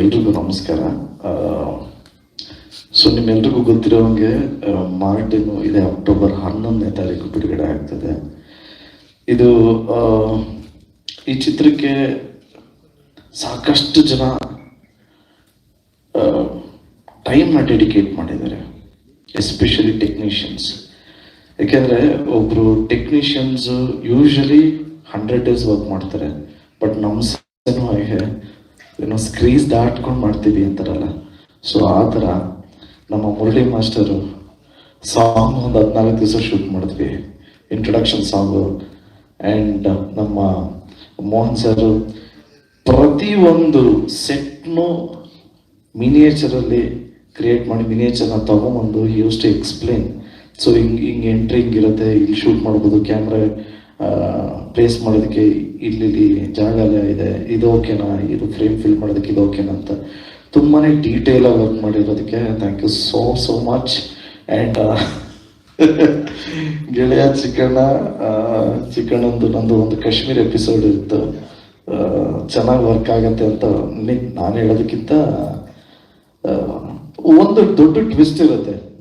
ಎಲ್ರಿಗೂ ನಮಸ್ಕಾರ. ಸೊ ನಿಮ್ಮೆಲ್ರಿಗೂ ಗೊತ್ತಿರೋ ಹಾಗೆ ಮಾರ್ಟಿನು ಇದೆ, ಅಕ್ಟೋಬರ್ ಹನ್ನೊಂದನೇ ತಾರೀಕು ಬಿಡುಗಡೆ ಆಗ್ತದೆ. ಇದು ಈ ಚಿತ್ರಕ್ಕೆ ಸಾಕಷ್ಟು ಜನ ಟೈಮ್ನ ಡೆಡಿಕೇಟ್ ಮಾಡಿದ್ದಾರೆ ಎಸ್ಪೆಷಲಿ ಟೆಕ್ನಿಷಿಯನ್ಸ್ ಏಕೆಂದರೆ ಒಬ್ಬರು technicians usually hundred days work ಮಾಡ್ತಾರೆ. ಬಟ್ ನಮ್ಮ ಹಾಗೆ ಏನೋ ಸ್ಕ್ರೀಸ್ ದಾಟ್ಕೊಂಡು ಮಾಡ್ತೀವಿ ಅಂತಾರಲ್ಲ. ಸೊ ಆ ಥರ ನಮ್ಮ ಮುರಳಿ ಮಾಸ್ಟರು ಸಾಂಗ್ ಒಂದು ಹದಿನಾಲ್ಕು ದಿವಸ ಶೂಟ್ ಮಾಡಿದ್ವಿ. ಇಂಟ್ರೊಡಕ್ಷನ್ ಸಾಂಗು ಆ್ಯಂಡ್ ನಮ್ಮ ಮೋಹನ್ ಸರ್ ಪ್ರತಿಯೊಂದು ಸೆಟ್ನು ಮಿನಿಯೇಚರಲ್ಲಿ ಕ್ರಿಯೇಟ್ ಮಾಡಿ ಮಿನಿಯೇಚರ್ನ ತೊಗೊಂಬಂದು ಯೂಸ್ ಟು ಎಕ್ಸ್ಪ್ಲೇನ್ ಸೊ ಹಿಂಗೆ ಹಿಂಗೆ ಎಂಟ್ರಿ ಹಿಂಗಿರುತ್ತೆ ಇಲ್ಲಿ ಶೂಟ್ ಮಾಡ್ಬೋದು ಕ್ಯಾಮ್ರಾ ಪ್ಲೇಸ್ ಮಾಡೋದಕ್ಕೆ ಇಲ್ಲಿ ಜಾಗ ಇದೆ, ಇದು ಓಕೆನಾ? ಇದು ಫ್ರೇಮ್ ಫಿಲ್ ಮಾಡೋದಕ್ಕೆ ಇದು ಓಕೆನಾ ಅಂತ ತುಂಬಾ ಆಗಿ work ಮಾಡಿರೋದಕ್ಕೆ. Thank you so so much and ಗೆಳೆಯ ಚಿಕ್ಕಣ್ಣ ಚಿಕ್ಕಣ್ಣಂದು ನಂದು ಒಂದು ಕಾಶ್ಮೀರ್ ಎಪಿಸೋಡ್ ಇತ್ತು. ಚೆನ್ನಾಗಿ ವರ್ಕ್ ಆಗತ್ತೆ ಅಂತ ನಾನು ಹೇಳೋದಕ್ಕಿಂತ ಒಂದು ದೊಡ್ಡ ಟ್ವಿಸ್ಟ್ ಇರುತ್ತೆ.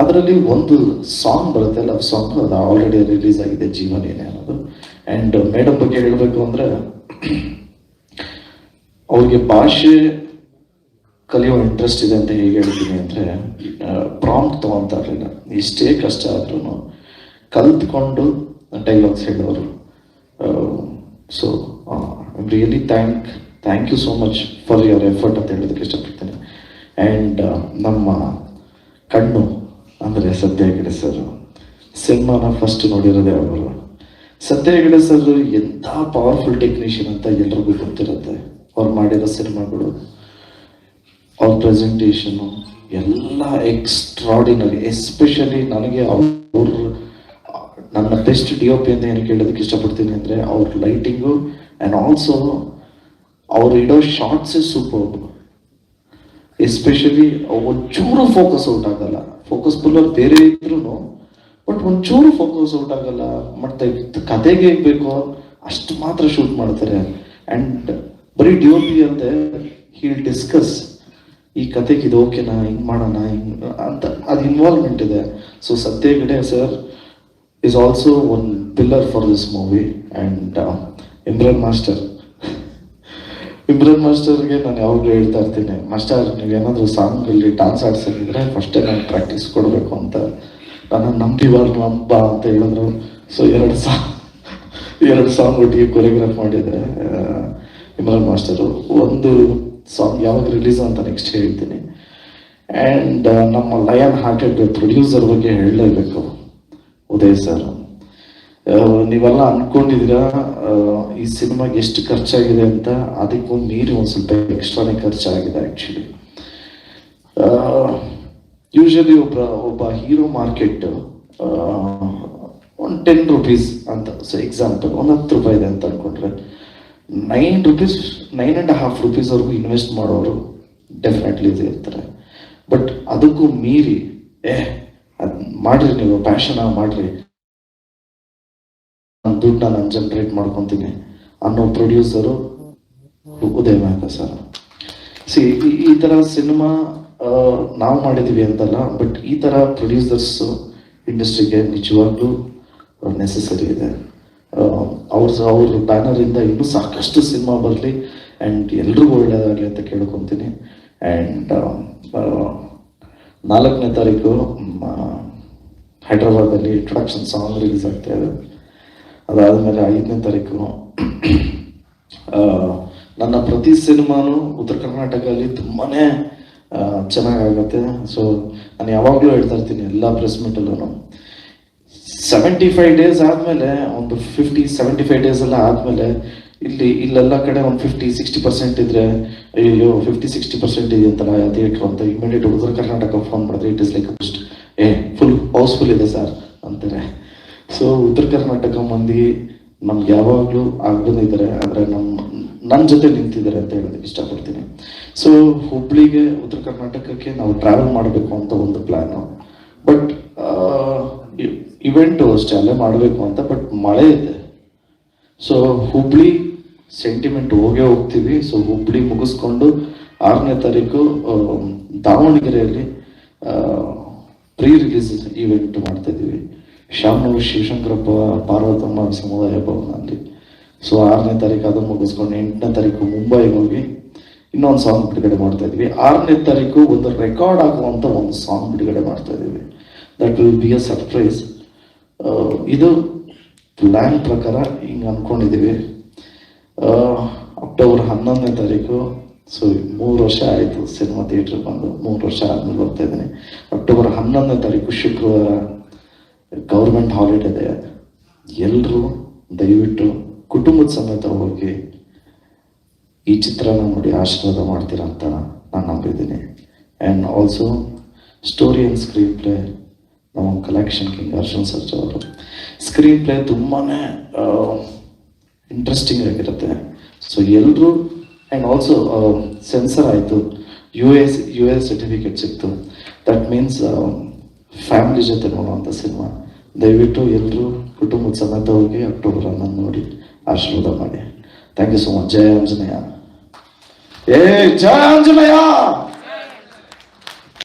ಅದರಲ್ಲಿ ಒಂದು ಸಾಂಗ್ ಬರುತ್ತೆ ಲವ್ ಸಾಂಗ್ ಅದು ಆಲ್ರೆಡಿ ರಿಲೀಸ್ ಆಗಿದೆ ಜೀವನೇನೆ ಅನ್ನೋದು. ಆ್ಯಂಡ್ ಮೇಡಮ್ ಬಗ್ಗೆ ಹೇಳಬೇಕು ಅಂದರೆ, ಅವ್ರಿಗೆ ಭಾಷೆ ಕಲಿಯೋ ಇಂಟ್ರೆಸ್ಟ್ ಇದೆ ಅಂತ ಹೇಗೆ ಹೇಳ್ತೀನಿ ಅಂದರೆ ಪ್ರಾಂಪ್ಟ್ ತೊಗೊತಾ ಇರಲಿಲ್ಲ. ಇಷ್ಟೇ ಕಷ್ಟ ಆದ್ರೂ ಕಲ್ತ್ಕೊಂಡು ಡೈಲಾಗ್ಸ್ ಹೇಳೋರು. So really thank thank you so much for your effort ಅಂತ ಹೇಳೋದಕ್ಕೆ ಇಷ್ಟಪಡ್ತೇನೆ. ಆ್ಯಂಡ್ ನಮ್ಮ ಕಣ್ಣು ಅಂದರೆ ಸತ್ಯ ಹೆಗಡೆ ಸರ್. ಸಿನಿಮಾನ ಫಸ್ಟ್ ನೋಡಿರೋದೇ ಅವರು. ಸತ್ಯ ಹೆಗಡೆ ಸರ್ ಎಂಥ ಪವರ್ಫುಲ್ ಟೆಕ್ನಿಷಿಯನ್ ಅಂತ ಎಲ್ರಿಗೂ ಗೊತ್ತಿರುತ್ತೆ. ಅವ್ರು ಮಾಡಿರೋ ಸಿನಿಮಾಗಳು, ಅವ್ರ ಪ್ರೆಸೆಂಟೇಷನು ಎಲ್ಲ ಎಕ್ಸ್ಟ್ರಾಡಿನರಿ ಎಸ್ಪೆಷಲಿ ನನಗೆ ಅವ್ರ, ನನ್ನ ಬೆಸ್ಟ್ ಡಿ ಒ ಪಿ ಅಂತ ಏನಕ್ಕೆ ಹೇಳೋದಕ್ಕೆ ಇಷ್ಟಪಡ್ತೀನಿ ಅಂದರೆ ಅವ್ರ ಲೈಟಿಂಗು ಆ್ಯಂಡ್ ಆಲ್ಸೋ ಅವ್ರು ಇಡೋ ಶಾರ್ಟ್ಸೇ ಸೂಪರ್ ಎಸ್ಪೆಷಲಿ ಒಂಚೂರು ಫೋಕಸ್ ಔಟ್ ಆಗಲ್ಲ. ಫೋಕಸ್ ಪುಲ್ಲರ್ ಬೇರೆ ಇದ್ರು ಬಟ್ ಒಂಚೂರು ಫೋಕಸ್ ಔಟ್ ಆಗಲ್ಲ. ಮತ್ತೆ ಕತೆಗೆ ಬೇಕು, ಅಷ್ಟು ಮಾತ್ರ ಶೂಟ್ ಮಾಡ್ತಾರೆ. ಅಂಡ್ ಬರೀ ಡಿ ಪಿ ಅಂತೆ ಹೀಲ್ ಡಿಸ್ಕಸ್ ಈ ಕತೆಗೆ ಇದು ಓಕೆನಾ ಹಿಂಗ್ ಮಾಡೋಣ, ಹಿಂಗ್, ಅಂತ, ಅದು ಇನ್ವಾಲ್ವ್ಮೆಂಟ್ ಇದೆ. So Satya Gade sir is also one pillar for this movie and Imran master Imran ಮಾಸ್ಟರ್ಗೆ ನಾನು ಯಾವಾಗಲೂ ಹೇಳ್ತಾ ಇರ್ತೀನಿ, ಮಾಸ್ಟರ್ ನೀವೇನಾದರೂ ಸಾಂಗಲ್ಲಿ ಡಾನ್ಸ್ ಆಡ್ಸೋದಿದ್ರೆ ಫಸ್ಟೇ ನಾನು ಪ್ರಾಕ್ಟೀಸ್ ಕೊಡಬೇಕು ಅಂತ. ನಾನು ನಂಬಿವಾರ್ ನಂಬ ಅಂತ ಹೇಳಿದ್ರು. ಸೊ ಎರಡು ಸಾಂಗ್ ಎರಡು ಸಾಂಗ್ ಒಟ್ಟಿಗೆ ಕೊರಿಯೋಗ್ರಾಫ್ ಮಾಡಿದ್ರೆ ಇಮ್ರಾನ್ ಮಾಸ್ಟರು ಒಂದು ಸಾಂಗ್ ಯಾವಾಗ ರಿಲೀಸ್ ಅಂತ ನೆಕ್ಸ್ಟ್ ಹೇಳ್ತೀನಿ. ಆ್ಯಂಡ್ ನಮ್ಮ ಲಯನ್ ಹಾರ್ಟೆಡ್ ಪ್ರೊಡ್ಯೂಸರ್ ಬಗ್ಗೆ ಹೇಳಲೇಬೇಕು. ಉದಯ್ ಸರ್ ನೀವೆಲ್ಲ ಅನ್ಕೊಂಡಿದ್ದೀರಾ? ಆ, ಈ ಸಿನಿಮಾಗೆ ಎಷ್ಟು ಖರ್ಚಾಗಿದೆ ಅಂತ ಅದಕ್ಕೂ ಮೀರಿ ಒಂದು ಸ್ವಲ್ಪ ಎಕ್ಸ್ಟ್ರಾನೇ ಖರ್ಚಾಗಿದೆ ಆ್ಯಕ್ಚುಲಿ ಯೂಶಲಿ ಒಬ್ಬ ಒಬ್ಬ ಹೀರೋ ಮಾರ್ಕೆಟ್ ಒಂದು ಟೆನ್ ರುಪೀಸ್ ಅಂತ ಸೊ ಎಕ್ಸಾಂಪಲ್ ಒಂದು ಹತ್ತು ರೂಪಾಯಿ ಇದೆ ಅಂತ ಅನ್ಕೊಂಡ್ರೆ nine rupees nine and half ರುಪೀಸ್ವರೆಗೂ invest ಮಾಡೋರು ಡೆಫಿನೆಟ್ಲಿ ಇರ್ತಾರೆ. ಬಟ್ ಅದಕ್ಕೂ ಮೀರಿ ಏ ಅದು ಮಾಡ್ರಿ ನೀವು ಪ್ಯಾಷನ್ ಮಾಡ್ರಿ. ನನ್ನ ದುಡ್ಡನ್ನ ನಾನು ಜನರೇಟ್ ಮಾಡ್ಕೊತೀನಿ ಅನ್ನೋ ಪ್ರೊಡ್ಯೂಸರು ಉದಯ ಮೆಹ್ತಾ ಸರ್. ಸಿ ಈ ಥರ ಸಿನಿಮಾ ನಾವು ಮಾಡಿದ್ದೀವಿ ಅಂತಲ್ಲ ಬಟ್ ಈ ಥರ ಪ್ರೊಡ್ಯೂಸರ್ಸ್ ಇಂಡಸ್ಟ್ರಿಗೆ ನಿಜವಾಗ್ಲೂ ನೆಸೆಸರಿ ಇದೆ. ಅವ್ರ ಅವ್ರ ಬ್ಯಾನರಿಂದ ಇನ್ನೂ ಸಾಕಷ್ಟು ಸಿನಿಮಾ ಬರಲಿ ಆ್ಯಂಡ್ ಎಲ್ರಿಗೂ ಒಳ್ಳೆಯದಾಗಲಿ ಅಂತ ಕೇಳ್ಕೊತೀನಿ. ಆ್ಯಂಡ್ ನಾಲ್ಕನೇ ತಾರೀಕು ಹೈದ್ರಾಬಾದಲ್ಲಿ ಇಂಟ್ರೊಡಕ್ಷನ್ ಸಾಂಗ್ ರಿಲೀಸ್ ಆಗ್ತಾ ಇದೆ. ಅದಾದಮೇಲೆ ಐದನೇ ತಾರೀಕು ನನ್ನ ಪ್ರತಿ ಸಿನಿಮಾನು ಉತ್ತರ ಕರ್ನಾಟಕದಲ್ಲಿ ತುಂಬಾ ಚೆನ್ನಾಗಾಗತ್ತೆ. ಸೊ ನಾನು ಯಾವಾಗಲೂ ಹೇಳ್ತಾ ಇರ್ತೀನಿ ಎಲ್ಲ ಪ್ರೆಸ್ ಮೀಟಲ್ಲೂ ಸೆವೆಂಟಿ ಫೈವ್ ಡೇಸ್ ಆದಮೇಲೆ, ಒಂದು ಫಿಫ್ಟಿ ಸೆವೆಂಟಿ ಫೈವ್ ಡೇಸ್ ಎಲ್ಲ ಆದಮೇಲೆ, ಇಲ್ಲಿ, ಇಲ್ಲೆಲ್ಲ ಕಡೆ ಒಂದು ಫಿಫ್ಟಿ ಸಿಕ್ಸ್ಟಿ ಪರ್ಸೆಂಟ್ ಇದ್ರೆ ಅಯ್ಯೋ ಫಿಫ್ಟಿ ಸಿಕ್ಸ್ಟಿ ಪರ್ಸೆಂಟ್ ಇದೆ ಅಂತಲ್ಲ ಥಿಯೇಟ್ರ್ ಅಂತ ಇಮಿಡಿಯೇಟ್ ಉತ್ತರ ಕರ್ನಾಟಕ ಫೋನ್ ಮಾಡಿದ್ರೆ ಇಟ್ ಇಸ್ ಲೈಕ್ ಬೆಸ್ಟ್ ಏ ಫುಲ್ ಹೌಸ್ಫುಲ್ ಇದೆ ಸರ್ ಅಂತಾರೆ. ಸೊ ಉತ್ತರ ಕರ್ನಾಟಕ ಮಂದಿ ನಮ್ಗೆ ಯಾವಾಗಲೂ ಆಗ್ಬಂದಿದ್ದಾರೆ ಅಂದರೆ ನಮ್ಮ ನನ್ನ ಜೊತೆ ನಿಂತಿದ್ದಾರೆ ಅಂತ ಹೇಳೋದಕ್ಕೆ ಇಷ್ಟಪಡ್ತೀನಿ. ಸೊ ಹುಬ್ಳಿಗೆ, ಉತ್ತರ ಕರ್ನಾಟಕಕ್ಕೆ ನಾವು ಟ್ರಾವೆಲ್ ಮಾಡಬೇಕು ಅಂತ ಒಂದು ಪ್ಲ್ಯಾನು ಬಟ್ ಇವೆಂಟು ಅಷ್ಟೇ, ಅಲ್ಲೇ ಮಾಡಬೇಕು ಅಂತ ಬಟ್ ಮಳೆ ಇದೆ. ಸೊ ಹುಬ್ಳಿ ಸೆಂಟಿಮೆಂಟ್ ಹೋಗೇ ಹೋಗ್ತೀವಿ. ಸೊ ಹುಬ್ಳಿ ಮುಗಿಸ್ಕೊಂಡು ಆರನೇ ತಾರೀಕು ದಾವಣಗೆರೆಯಲ್ಲಿ ಪ್ರೀ ರಿಲೀಸ್ ಇವೆಂಟ್ ಮಾಡ್ತಾ ಇದ್ದೀವಿ. ಶಾಮನೂರು ಶಿವಶಂಕರಪ್ಪ ಪಾರ್ವತಮ್ಮ ಸಮುದಾಯ ಭವನ ಅಲ್ಲಿ ಸೊ ಆರನೇ ತಾರೀಕು ಅದನ್ನು ಮುಗಿಸ್ಕೊಂಡು ಎಂಟನೇ ತಾರೀಕು ಮುಂಬೈಗೆ ಹೋಗಿ ಇನ್ನೊಂದು ಸಾಂಗ್ ಬಿಡುಗಡೆ ಮಾಡ್ತಾ ಇದ್ವಿ. ಆರನೇ ತಾರೀಕು ಒಂದು ರೆಕಾರ್ಡ್ ಆಗುವಂಥ ಒಂದು ಸಾಂಗ್ ಬಿಡುಗಡೆ ಮಾಡ್ತಾ ಇದ್ದೀವಿ that will be a surprise ಇದು ಪ್ಲ್ಯಾನ್ ಪ್ರಕಾರ ಹಿಂಗೆ ಅಂದ್ಕೊಂಡಿದ್ದೀವಿ ಅಕ್ಟೋಬರ್ ಹನ್ನೊಂದನೇ ತಾರೀಕು ಸೊ ಮೂರು ವರ್ಷ ಆಯಿತು ಸಿನಿಮಾ ಥಿಯೇಟ್ರಿಗೆ ಬಂದು, ಮೂರು ವರ್ಷ ಆದ್ಮೇಲೆ ಬರ್ತಾ ಇದ್ದೀನಿ. ಅಕ್ಟೋಬರ್ ಹನ್ನೊಂದನೇ ತಾರೀಕು ಶುಕ್ರವಾರ ಗೌರ್ಮೆಂಟ್ ಹಾಲಿಡೇ ಇದೆ. ಎಲ್ಲರೂ ದಯವಿಟ್ಟು ಕುಟುಂಬದ ಸಮೇತ ಹೋಗಿ ಈ ಚಿತ್ರನ ನೋಡಿ ಆಶೀರ್ವಾದ ಮಾಡ್ತೀರಾ ಅಂತ ನಾನು ನಂಬಿದ್ದೀನಿ. And also story and screenplay ನಮ್ಮ ಕಲೆಕ್ಷನ್ ಕಿಂಗ್ ಅರ್ಜುನ್ ಸರ್ಜ್ ಅವರು. ಸ್ಕ್ರೀನ್ ಪ್ಲೇ ತುಂಬಾ ಇಂಟ್ರೆಸ್ಟಿಂಗ್ ಆಗಿರುತ್ತೆ. ಸೊ ಎಲ್ಲರೂ ಆ್ಯಂಡ್ ಆಲ್ಸೋ ಸೆನ್ಸರ್ ಆಯಿತು. U S U S certificate ಸಿಕ್ತು. ದಟ್ ಮೀನ್ಸ್ ಫ್ಯಾಮಿಲಿ ಜೊತೆ ನೋಡುವಂಥ ಸಿನಿಮಾ. ದಯವಿಟ್ಟು ಎಲ್ಲರೂ ಕುಟುಂಬದ ಸಮೇತ ಹೋಗಿ ಅಕ್ಟೋಬರ್ ಹನ್ನೊಂದು ನೋಡಿ ಆಶೀರ್ವಾದ ಮಾಡಿ. Thank you so much Jaya Anjaneya. ಏ, ಜಯ ಆಂಜನೇಯ!